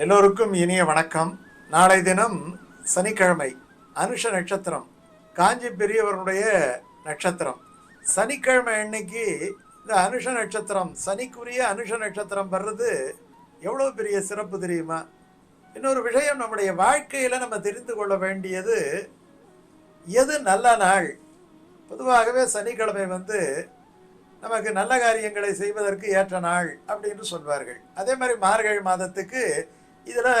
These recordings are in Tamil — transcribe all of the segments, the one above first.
எல்லோருக்கும் இனிய வணக்கம். நாளை தினம் சனிக்கிழமை அனுஷ நட்சத்திரம் காஞ்சி பெரியவருடைய நட்சத்திரம். சனிக்கிழமை அன்னைக்கு இந்த அனுஷ நட்சத்திரம் சனிக்குரிய அனுஷ நட்சத்திரம் வர்றது எவ்வளோ பெரிய சிறப்பு தெரியுமா? இன்னொரு விஷயம் நம்முடைய வாழ்க்கையில் நம்ம தெரிந்து கொள்ள வேண்டியது எது நல்ல நாள்? பொதுவாகவே சனிக்கிழமை வந்து நமக்கு நல்ல காரியங்களை செய்வதற்கு ஏற்ற நாள் அப்படின்னு சொல்வார்கள். அதே மாதிரி மார்கழி மாதத்துக்கு இதில்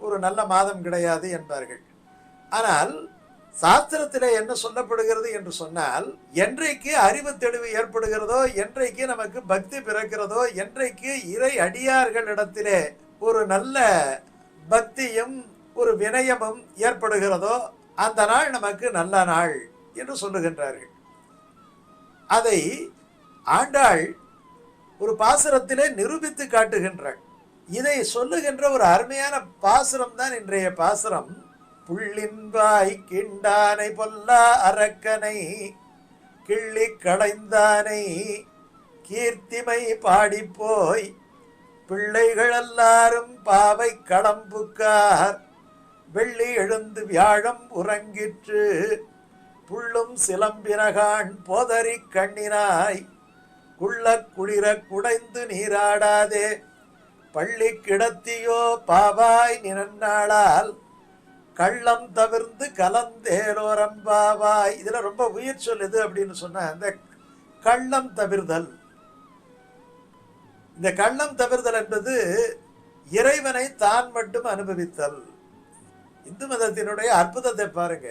ஒரு நல்ல மாதம் கிடையாது என்பார்கள். ஆனால் சாஸ்திரத்தில் என்ன சொல்லப்படுகிறது என்று சொன்னால் என்றைக்கு அறிவு தெளிவு ஏற்படுகிறதோ என்றைக்கு நமக்கு பக்தி பிறக்கிறதோ என்றைக்கு இறை அடியார்களிடத்திலே ஒரு நல்ல பக்தியும் ஒரு வினயமும் ஏற்படுகிறதோ அந்த நாள் நமக்கு நல்ல நாள் என்று சொல்லுகின்றார்கள். அதை ஆண்டாள் ஒரு பாசுரத்திலே நிரூபித்து காட்டுகின்றாள். இதை சொல்லுகின்ற ஒரு அருமையான பாசுரம் தான் இன்றைய பாசுரம். புள்ளின்பாய் கிண்டானை பொல்லா அரக்கனை கிள்ளி களைந்தானை கீர்த்திமை பாடிப்போய் பிள்ளைகள் எல்லாரும் பாவை களம்புக்கார் வெள்ளி எழுந்து வியாழம் உறங்கிற்று புள்ளும் சிலம்பினகான் போதறி கண்ணினாய். குள்ள குளிர குடைந்து நீராடாதே பள்ளி கிடத்தியோ பாவாய் நினநாளால் கள்ளம் தவிர்ந்து கலந்தேலோரம்பாவாய். இதில் ரொம்ப உயிர் சொல்லுது அப்படின்னு சொன்ன அந்த கள்ளம் தவிர்தல். இந்த கள்ளம் தவிர்தல் என்பது இறைவனை தான் மட்டும் அனுபவித்தல். இந்து மதத்தினுடைய அற்புதத்தை பாருங்க.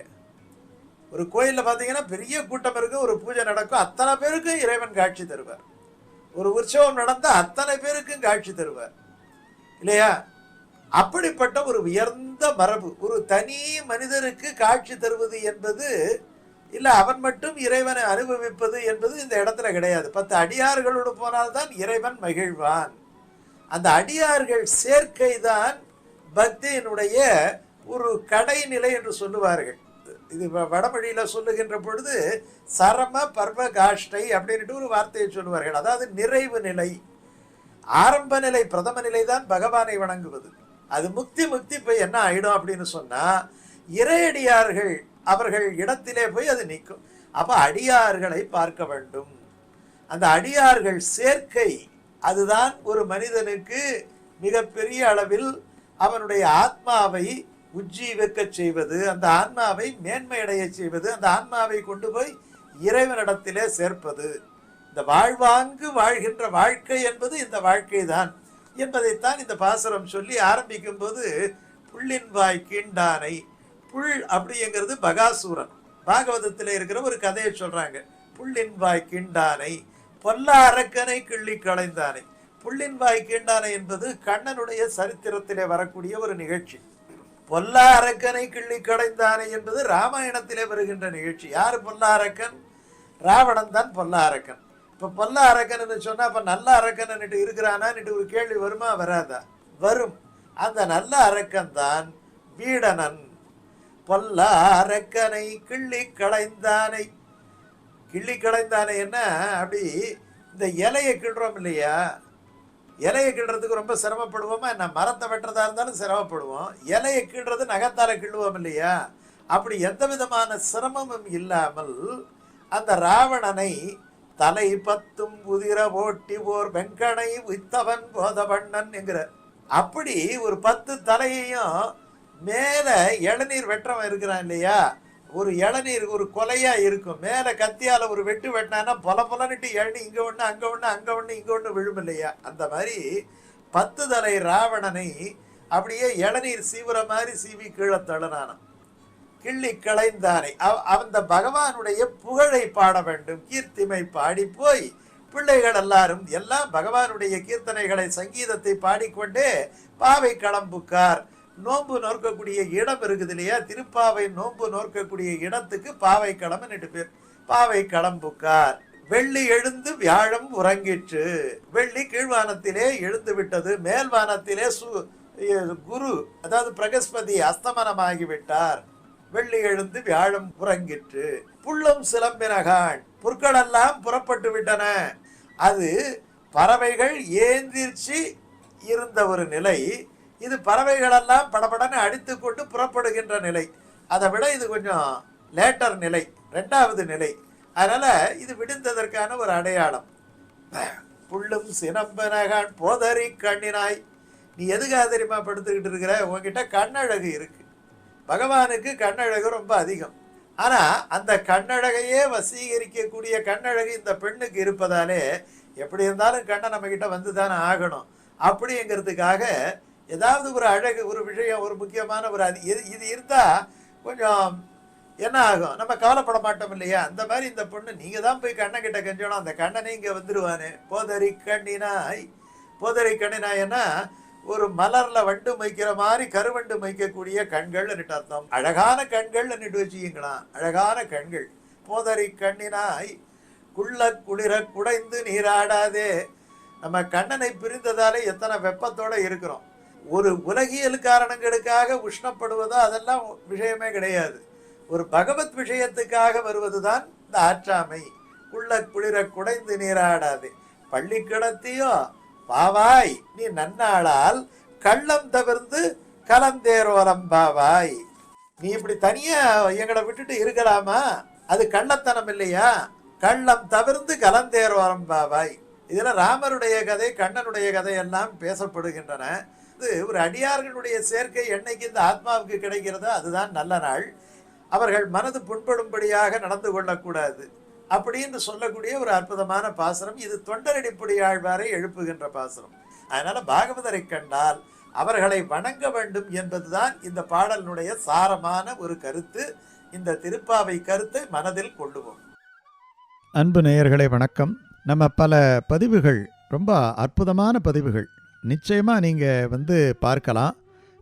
ஒரு கோயிலில் பார்த்தீங்கன்னா பெரிய கூட்டம் இருக்கும் ஒரு பூஜை நடக்கும் அத்தனை பேருக்கும் இறைவன் காட்சி தருவார். ஒரு உற்சவம் நடந்தால் அத்தனை பேருக்கும் காட்சி தருவார். இல்லையா? அப்படிப்பட்ட ஒரு உயர்ந்த மரபு ஒரு தனி மனிதருக்கு காட்சி தருவது என்பது இல்லை அவன் மட்டும் இறைவனை அனுபவிப்பது என்பது இந்த இடத்துல கிடையாது. பத்து அடியார்களோடு போனால்தான் இறைவன் மகிழ்வான். அந்த அடியார்கள் சேர்க்கை தான் பக்தியினுடைய ஒரு கடைநிலை என்று சொல்லுவார்கள். இது வ- சொல்லுகின்ற பொழுது சரம பர்வ காஷ்டை அப்படின்ட்டு ஒரு வார்த்தையை சொல்லுவார்கள். அதாவது நிறைவு நிலை. ஆரம்ப நிலை பிரதம நிலை தான் பகவானை வணங்குவது. அது முக்தி முக்தி போய் என்ன ஆயிடும் அப்படின்னு சொன்னா இறையடியார்கள் அவர்கள் இடத்திலே போய் அது நிற்கும் அப்ப அடியார்களை பார்க்க வேண்டும். அந்த அடியார்கள் சேர்க்கை அதுதான் ஒரு மனிதனுக்கு மிகப்பெரிய அளவில் அவனுடைய ஆத்மாவை உஜ்ஜீவிக்க செய்வது அந்த ஆன்மாவை மேன்மையடைய செய்வது அந்த ஆன்மாவை கொண்டு போய் இறைவனிடத்திலே சேர்ப்பது. இந்த வாழ்வாங்கு வாழ்கின்ற வாழ்க்கை என்பது இந்த வாழ்க்கை தான் என்பதைத்தான் இந்த பாசுரம் சொல்லி ஆரம்பிக்கும் போது புள்ளின் வாய் கீண்டானை புல் அப்படிங்கிறது பகாசூரன். பாகவதத்தில் இருக்கிற ஒரு கதையை சொல்றாங்க. புள்ளின் வாய் கீண்டானை பொல்ல அரக்கனை கிள்ளி களைந்தானை. புள்ளின் வாய் கீண்டானை என்பது கண்ணனுடைய சரித்திரத்திலே வரக்கூடிய ஒரு நிகழ்ச்சி. பொல்லா அரக்கனை கிள்ளி களைந்தானை என்பது ராமாயணத்திலே வருகின்ற நிகழ்ச்சி. யார் பொல்லா அரக்கன் ராவணன் தான் பொல்லா அரக்கன் இப்போ பொல்லா அரக்கன்னு சொன்னால் அப்போ நல்ல அரக்கன்னுட்டு இருக்கிறானான்னுட்டு ஒரு கேள்வி வருமா? வராதா. வரும். அந்த நல்ல அரக்கன் தான் வீடனன். பொல்லா அரக்கனை கிள்ளி களைந்தானை. கிள்ளி களைந்தானை என்ன? அப்படி இந்த இலையை கிள்றோம் இல்லையா? இலையை கிள்றதுக்கு ரொம்ப சிரமப்படுவோமா? என்ன மரத்தை வெட்டுறதா இருந்தாலும் சிரமப்படுவோம். இலையை கிள்றது நகத்தால் கிள்ளுவோம் இல்லையா? அப்படி எந்த விதமான சிரமமும் இல்லாமல் அந்த ராவணனை தலை பத்தும் உதிர ஓட்டி ஓர் வெங்கனை வித்தவன் போதவண்ணன் என்கிற. அப்படி ஒரு பத்து தலையையும் மேலே இளநீர் வெட்டுறவன் இருக்கிறான் இல்லையா? ஒரு இளநீர் ஒரு கொலையா இருக்கும். மேலே கத்தியால் ஒரு வெட்டு வெட்டினானா பொல பொலன்னுட்டு இளநீ இங்கே ஒன்று அங்கே ஒன்று அங்கே ஒன்று இங்கே ஒன்று விழும் இல்லையா? அந்த மாதிரி பத்து தலை ராவணனை அப்படியே இளநீர் சீவுற மாதிரி சீவி கீழே தள்ளனானான் கிள்ளி களைந்தாரே. அந்த பகவானுடைய புகழை பாட வேண்டும். கீர்த்திமை பாடி போய் பிள்ளைகள் எல்லாரும் எல்லாம் பகவானுடைய கீர்த்தனைகளை சங்கீதத்தை பாடிக்கொண்டே பாவை களம்புக்கார். நோன்பு நோக்கக்கூடிய இடம் இருக்குது இல்லையா? திருப்பாவை நோன்பு நோக்கக்கூடிய இடத்துக்கு பாவை களம்னு பேர். பாவை களம்புக்கார். வெள்ளி எழுந்து வியாழம் உறங்கிற்று. வெள்ளி கீழ்வானத்திலே எழுந்து விட்டது. மேல்வானத்திலே சு குரு அதாவது பிரகஸ்பதி அஸ்தமனமாகி விட்டார். வெள்ளி எழுந்து வியாழம் உறங்கிற்று. புள்ளும் சிலம்பினகான். புற்களெல்லாம் புறப்பட்டு விட்டன. அது பறவைகள் ஏந்திரிச்சு இருந்த ஒரு நிலை. இது பறவைகளெல்லாம் படபடன்னு அடித்து கொண்டு புறப்படுகின்ற நிலை. அதை விட இது கொஞ்சம் லேட்டர் நிலை ரெண்டாவது நிலை. அதனால் இது விடுந்ததற்கான ஒரு அடையாளம். புல்லும் சினம்பனகான் போதறி கண்ணினாய். நீ எதுக்காக தெரியுமா படுத்துக்கிட்டு இருக்கிற? உங்ககிட்ட கண்ணழகு இருக்கு. பகவானுக்கு கண்ணழகு ரொம்ப அதிகம். ஆனால் அந்த கண்ணழகையே வசீகரிக்கக்கூடிய கண்ணழகு இந்த பெண்ணுக்கு இருப்பதாலே எப்படி இருந்தாலும் கண்ணை நம்மக்கிட்ட வந்து தானே ஆகணும். அப்படிங்கிறதுக்காக ஏதாவது ஒரு அழகு ஒரு விஷயம் ஒரு முக்கியமான ஒரு அது இது இது இருந்தால் கொஞ்சம் என்ன ஆகும்? நம்ம கவலைப்பட மாட்டோம் இல்லையா? அந்த மாதிரி இந்த பொண்ணு நீங்கள் தான் போய் கண்ணை கிட்ட கெஞ்சணும். அந்த கண்ணனே இங்கே வந்துருவானே. போதறி கண்ணினாய். போதரி கண்ணினாய்னா ஒரு மலர்ல வண்டு மைக்கிற மாதிரி கருவண்டு மைக்கக்கூடிய கண்கள் அர்த்தம். அழகான கண்கள் வச்சுக்கிங்களா அழகான கண்கள். போதறி கண்ணினாய் குள்ள குளிர குடைந்து நீராடாதே. நம்ம கண்ணனை பிரிந்ததாலே எத்தனை வெப்பத்தோட இருக்கிறோம். ஒரு உலகியல் காரணங்களுக்காக உஷ்ணப்படுவதோ அதெல்லாம் விஷயமே கிடையாது. ஒரு பகவத் விஷயத்துக்காக வருவதுதான் இந்த ஆற்றாமை. குள்ள குளிர குடைந்து நீராடாதே. பள்ளி கிடத்தியோ பாவாய் நீ நன்னாளால் கள்ளம் தவிர்த்து கலந்தேரோரம் பாவாய். நீ இப்படி தனியா எங்களை விட்டுட்டு இருக்கலாமா? அது கள்ளத்தனம் இல்லையா? கள்ளம் தவிர்த்து கலந்தேரோரம் பாவாய். இதில் ராமருடைய கதை கண்ணனுடைய கதை எல்லாம் பேசப்படுகின்றன. இது ஒரு அடியார்களுடைய சேர்க்கை என்னைக்கு இந்த ஆத்மாவுக்கு கிடைக்கிறதோ அதுதான் நல்ல நாள். அவர்கள் மனது புண்படும்படியாக நடந்து கொள்ளக்கூடாது. அப்படின்னு சொல்லக்கூடிய ஒரு அற்புதமான பாசனம் இது தொண்டரடிப்படி ஆழ்வாரை எழுப்புகின்ற பாசனம் அதனால பாகவதரை கண்டால் அவர்களை வணங்க வேண்டும் என்பதுதான் இந்த பாடலினுடைய சாரமான ஒரு கருத்து. இந்த திருப்பாவை கருத்தை மனதில் கொள்ளுவோம் அன்பு நேயர்களே வணக்கம். நம்ம பல பதிவுகள் ரொம்ப அற்புதமான பதிவுகள். நிச்சயமாக நீங்கள் வந்து பார்க்கலாம்.